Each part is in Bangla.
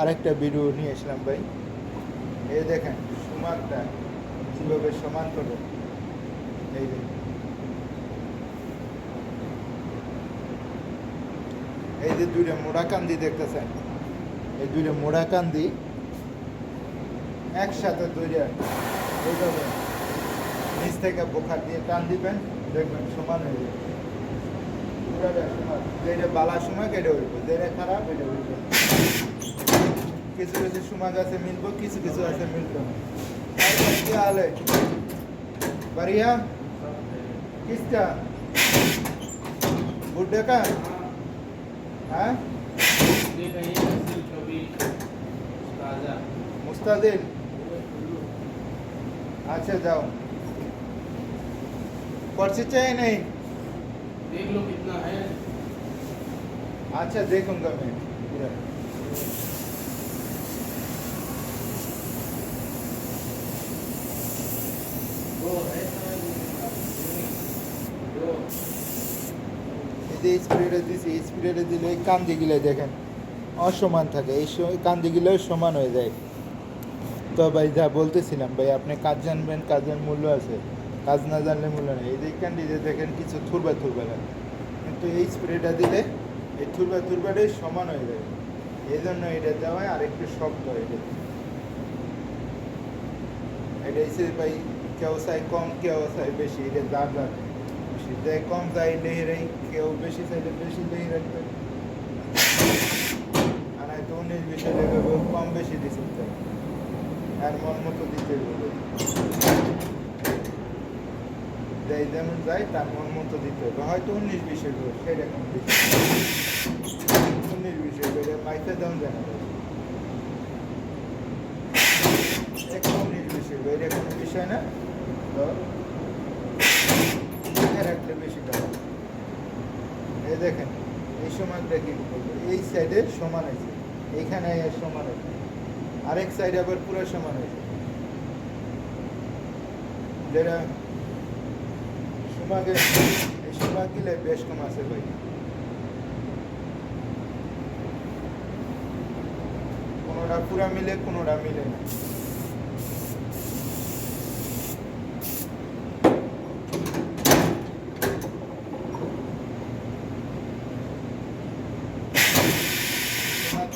আরেকটা ভিডিও নিয়ে আসলাম ভাই। এই দেখেন, সমানটা কীভাবে সমান করবে এই এই যে দুইটা মোড়া কান্দি দেখতেছেন? এই দুইটা মোড়া কান্দি একসাথে দুইটা এইভাবে নিচ থেকে বোখার দিয়ে টান দিবেন, দেখবেন সমান হয়ে যাবে। যেটা বালা সময় কেটে উঠবে যেটা খারাপ এটা উঠবে কিছু কিছু সময় আছে মিলবো কিছু কিছু আছে মিলবে না और भाई, क्या हाल है बढ़िया किसका बुड्ढे का हाँ मुस्तादिल अच्छा जाओ पर्ची चाहिए नहीं देख लो कितना है अच्छा देखूंगा मैं पूरा যে স্পিডে দিছি স্পিডে দিলে এই কান্দিগুলো দেখেন। অসমান থাকে, এই কান্দিগুলো সমান হয়ে যায়। তো ভাই, যা বলতেছিলাম, ভাই, আপনি কাজ জানবেন, কাজের মূল্য আছে। কাজ না জানলে মূল্য নেই। এই যে ক্যান্ডিডে দেখেন, কিছু থুরবা থুরবা লাগে। কিন্তু এই স্প্রেটা দিলে এই থুরবা থুরবাটাই সমান হয়ে যায়। এই জন্য এটা দেওয়া হয় আর একটু শক্ত হয়ে যায়। এটা এসে ভাই, কেউ চাই কম, কেউ চাই বেশি, এটা দাঁড় দাঁড় বেশি। দেয় কম চাই লেহেরাই কেউ বেশি চাইলে বেশি লেহে রাখবে। আর হয়তো উনিশ বিশে লেগে কম বেশি দিচ্ছে। আর মন মতো দিতে হবে। যাই যেমন যায় তার মন মতো দিতে হবে। হয়তো উনিশ বিশে দেবো সেরকম দিচ্ছে উনিশ বিশে দেবে মাইতে দাম জানা যাবে কোনো বিষয় না। তো লিখে রাখলে বেশি টাকা এই দেখেন, এই সমানটা কি এই সাইডে সমান আছে এইখানে সমান আছে আরেক সাইডে আবার পুরো সমান হয়েছে। যেটা সুমাকে এই সুমা গিলে বেশ কম আছে ভাই। কোনোটা পুরা মিলে, কোনোটা মিলে না।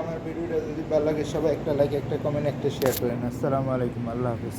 আমার ভিডিওটা যদি ভালো লাগে, সবাই একটা লাইক একটা কমেন্ট একটা শেয়ার করেন। আসসালামু আলাইকুম, আল্লাহ হাফিজ।